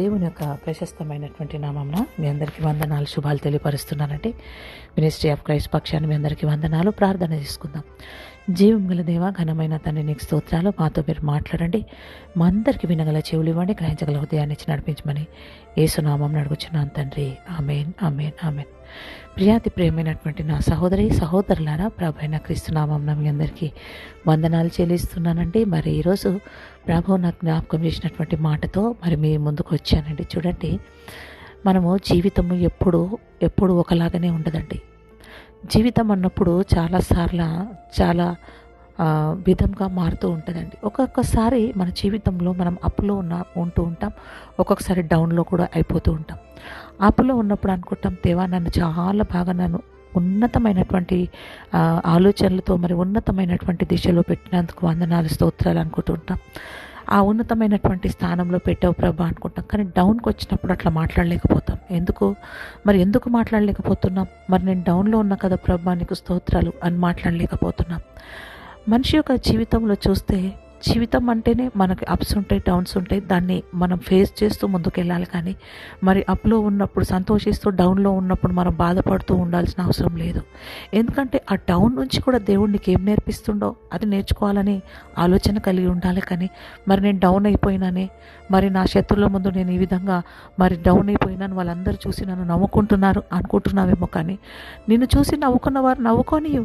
దేవుని యొక్క ప్రశస్తమైనటువంటి నామంన మీ అందరికీ వందనాలు శుభాలు తెలియపరుస్తున్నానండి. మినిస్ట్రీ ఆఫ్ క్రైస్ట్ పక్షాన్ని మీ అందరికీ వందనాలు ప్రార్థన చేసుకుందాం. జీవం గల దేవ ఘనమైన తండ్రి నీకు స్తోత్రాలు. మాతో మీరు మాట్లాడండి. మా అందరికీ వినగల చెవులు ఇవ్వండి. గ్రహించగల హృదయాన్ని ఇచ్చి నడిపించమని ఏసునామం నడుగుచున్నాను తండ్రి. Amen amen amen. ప్రియాతి ప్రియమైనటువంటి నా సహోదరి సహోదరులారా ప్రభైన క్రీస్తునామం మీ అందరికీ వందనాలు చెల్లిస్తున్నానండి. మరి ఈరోజు ప్రభు నాకు జ్ఞాపకం చేసినటువంటి మాటతో మరి మీ ముందుకు వచ్చానండి. చూడండి మనము జీవితము ఎప్పుడు ఎప్పుడు ఒకలాగానే ఉండదండి. జీవితం అన్నప్పుడు చాలాసార్లు చాలా విధంగా మారుతూ ఉంటుందండి. ఒక్కొక్కసారి మన జీవితంలో మనం అప్లో ఉన్న ఉంటూ ఉంటాం. ఒక్కొక్కసారి డౌన్లో కూడా అయిపోతూ ఉంటాం. అప్పులో ఉన్నప్పుడు అనుకుంటాం దేవా నన్ను చాలా బాగా నన్ను ఉన్నతమైనటువంటి ఆలోచనలతో మరి ఉన్నతమైనటువంటి దిశలో పెట్టినందుకు వందనాలు స్తోత్రాలు అనుకుంటుంటాం ఆ ఉన్నతమైనటువంటి స్థానంలో పెట్టావు ప్రభా అనుకుంటాం. కానీ డౌన్కి వచ్చినప్పుడు అట్లా మాట్లాడలేకపోతాం. ఎందుకు? మరి ఎందుకు మాట్లాడలేకపోతున్నాం? మరి నేను డౌన్లో ఉన్నా కదా ప్రభా నీకు స్తోత్రాలు అని మాట్లాడలేకపోతున్నాం. మనిషి యొక్క జీవితంలో చూస్తే జీవితం అంటేనే మనకి అప్స్ ఉంటాయి డౌన్స్ ఉంటాయి. దాన్ని మనం ఫేస్ చేస్తూ ముందుకెళ్ళాలి కానీ మరి అప్లో ఉన్నప్పుడు సంతోషిస్తూ డౌన్లో ఉన్నప్పుడు మనం బాధపడుతూ ఉండాల్సిన అవసరం లేదు. ఎందుకంటే ఆ డౌన్ నుంచి కూడా దేవుడు నీకు ఏం నేర్పిస్తుండో అది నేర్చుకోవాలని ఆలోచన కలిగి ఉండాలి కానీ మరి నేను డౌన్ అయిపోయినానే మరి నా శత్రువుల ముందు నేను ఈ విధంగా మరి డౌన్ అయిపోయినాను వాళ్ళందరూ చూసి నన్ను నవ్వుకుంటున్నారు అనుకుంటున్నావేమో కానీ నిన్ను చూసి నవ్వుకున్న వారు నవ్వుకోనియు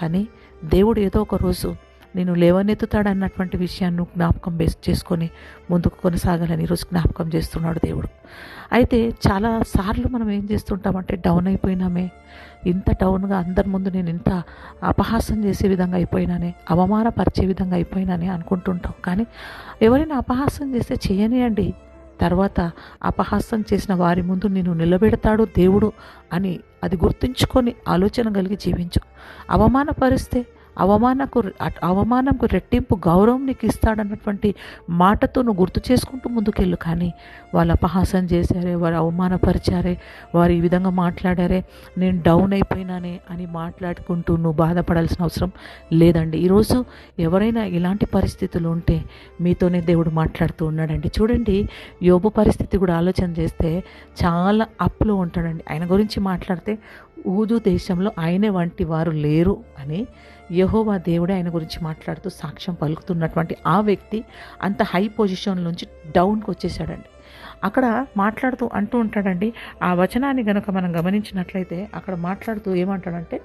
కానీ దేవుడు ఏదో ఒక రోజు నేను లేవనెత్తుతాడు అన్నటువంటి విషయాన్ని జ్ఞాపకం బేస్ చేసుకొని ముందుకు కొనసాగాలని ఈరోజు జ్ఞాపకం చేస్తున్నాడు దేవుడు. అయితే చాలా సార్లు మనం ఏం చేస్తుంటామంటే డౌన్ అయిపోయినామే ఇంత డౌన్గా అందరి ముందు నేను ఇంత అపహాసం చేసే విధంగా అయిపోయినానే అవమానపరిచే విధంగా అయిపోయినానే అనుకుంటుంటాం. కానీ ఎవరైనా అపహాసం చేస్తే చేయనియండి తర్వాత అపహాసం చేసిన వారి ముందు నేను నిలబెడతాడు దేవుడు అని అది గుర్తుంచుకొని ఆలోచన కలిగి జీవించు. అవమానపరిస్తే అవమానకు అవమానంకు రెట్టింపు గౌరవం నీకు ఇస్తాడన్నటువంటి మాటతో నువ్వు గుర్తు చేసుకుంటూ ముందుకెళ్ళు. కానీ వాళ్ళు అపహాసం చేశారే వారు అవమానపరిచారే వారు ఈ విధంగా మాట్లాడారే నేను డౌన్ అయిపోయినానే అని మాట్లాడుకుంటూ నువ్వు బాధపడాల్సిన అవసరం లేదండి. ఈరోజు ఎవరైనా ఇలాంటి పరిస్థితులు ఉంటే మీతోనే దేవుడు మాట్లాడుతూ ఉన్నాడండి. చూడండి యోబు పరిస్థితి కూడా ఆలోచన చేస్తే చాలా అప్లో ఉంటాడండి. ఆయన గురించి మాట్లాడితే ఊదు దేశంలో ఆయన వంటి వారు లేరు అని యహోవా దేవుడే ఆయన గురించి మాట్లాడుతూ సాక్ష్యం పలుకుతున్నటువంటి ఆ వ్యక్తి అంత హై పొజిషన్ నుంచి డౌన్కి వచ్చేసాడండి. అక్కడ మాట్లాడుతూ అంటూ ఉంటాడండి ఆ వచనాన్ని గనుక మనం గమనించినట్లయితే అక్కడ మాట్లాడుతూ ఏమంటాడంటే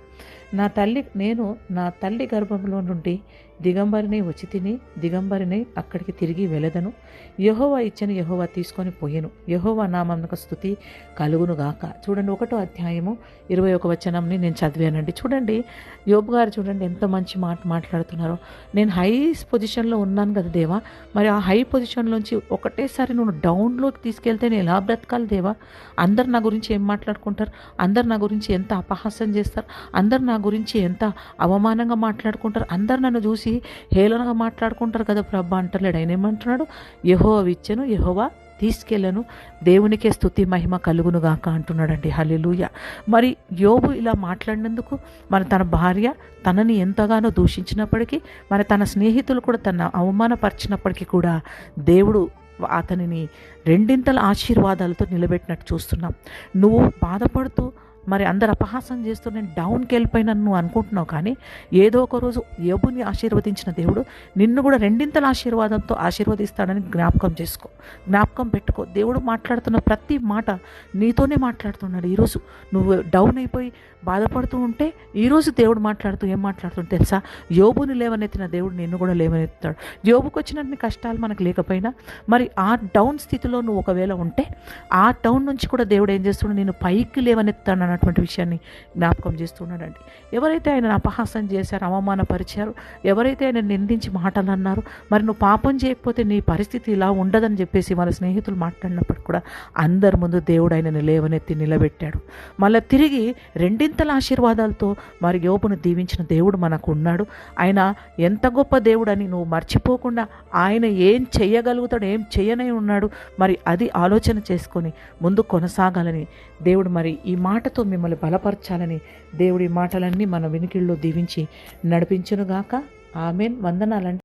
నా తల్లి నేను నా తల్లి గర్భంలో నుండి దిగంబరిని వచ్చి తిని దిగంబరిని అక్కడికి తిరిగి వెలదను యహోవా ఇచ్చని యహోవా తీసుకొని పోయెను. యహోవా నామమునకు స్థుతి కలుగును గాక. చూడండి ఒకటో అధ్యాయము ఇరవై ఒక వచనంని నేను చదివానండి. చూడండి యోబు గారు చూడండి ఎంత మంచి మాట మాట్లాడుతున్నారో. నేను హై పొజిషన్లో ఉన్నాను కదా దేవా. మరి ఆ హై పొజిషన్లోంచి ఒకటేసారి నువ్వు డౌన్లోకి తీసుకెళ్తే నేను ఎలా బ్రతకాలి దేవా? అందరు నా గురించి ఏం మాట్లాడుకుంటారు? అందరు నా గురించి ఎంత అపహాసం చేస్తారు? అందరు నా గురించి ఎంత అవమానంగా మాట్లాడుకుంటారు? అందరు నన్ను చూసి హేళనగా మాట్లాడుకుంటారు కదా ప్రభా అంటలేడు. ఆయన ఏమంటున్నాడు? యహోవా విచ్చను యహోవా తీసుకెళ్ళను దేవునికే స్తుతి మహిమ కలుగునుగాక అంటున్నాడండి. హల్లెలూయ. మరి యోబు ఇలా మాట్లాడినందుకు మరి తన భార్య తనని ఎంతగానో దూషించినప్పటికీ మరి తన స్నేహితులు కూడా తన అవమానపరిచినప్పటికీ కూడా దేవుడు అతనిని రెండింతల ఆశీర్వాదాలతో నిలబెట్టినట్టు చూస్తున్నాం. నువ్వు బాధపడుతూ మరి అందరు అపహాసం చేస్తూ నేను డౌన్కి వెళ్ళిపోయినాను నువ్వు అనుకుంటున్నావు కానీ ఏదో ఒక రోజు యోబుని ఆశీర్వదించిన దేవుడు నిన్ను కూడా రెండింతల ఆశీర్వాదంతో ఆశీర్వదిస్తాడని జ్ఞాపకం చేసుకో. జ్ఞాపకం పెట్టుకో. దేవుడు మాట్లాడుతున్న ప్రతి మాట నీతోనే మాట్లాడుతున్నాడు. ఈరోజు నువ్వు డౌన్ అయిపోయి బాధపడుతూ ఉంటే ఈరోజు దేవుడు మాట్లాడుతూ ఏం మాట్లాడుతుంటే తెలుసా? యోబుని లేవనెత్తిన దేవుడు నిన్ను కూడా లేవనెత్తాడు యోబుకు వచ్చినన్ని కష్టాలు మనకు లేకపోయినా మరి ఆ డౌన్ స్థితిలో నువ్వు ఒకవేళ ఉంటే ఆ డౌన్ నుంచి కూడా దేవుడు ఏం చేస్తున్నాడు? నేను పైకి లేవనెత్తాడు అన్నటువంటి విషయాన్ని జ్ఞాపకం చేస్తున్నాడండి ఎవరైతే ఆయన అపహాసం చేశారో అవమానపరిచారో ఎవరైతే ఆయన నిందించి మాటలు అన్నారో మరి నువ్వు పాపం చేయకపోతే నీ పరిస్థితి ఇలా ఉండదని చెప్పేసి వాళ్ళ స్నేహితులు మాట్లాడినప్పుడు కూడా అందరి ముందు దేవుడు ఆయనని లేవనెత్తి నిలబెట్టాడు. మళ్ళీ తిరిగి రెండింతల ఆశీర్వాదాలతో మరి యోపును దీవించిన దేవుడు మనకు ఉన్నాడు ఆయన ఎంత గొప్ప దేవుడని నువ్వు మర్చిపోకుండా ఆయన ఏం చేయగలుగుతాడు ఏం చెయ్యనై ఉన్నాడు మరి అది ఆలోచన చేసుకొని ముందు కొనసాగాలని దేవుడు మరి ఈ మాటతో మిమ్మల్ని బలపరచాలని దేవుడి మాటలన్నీ మన వినికిల్లో దీవించి నడిపించునుగాక. ఆమెన్. వందనాలంటే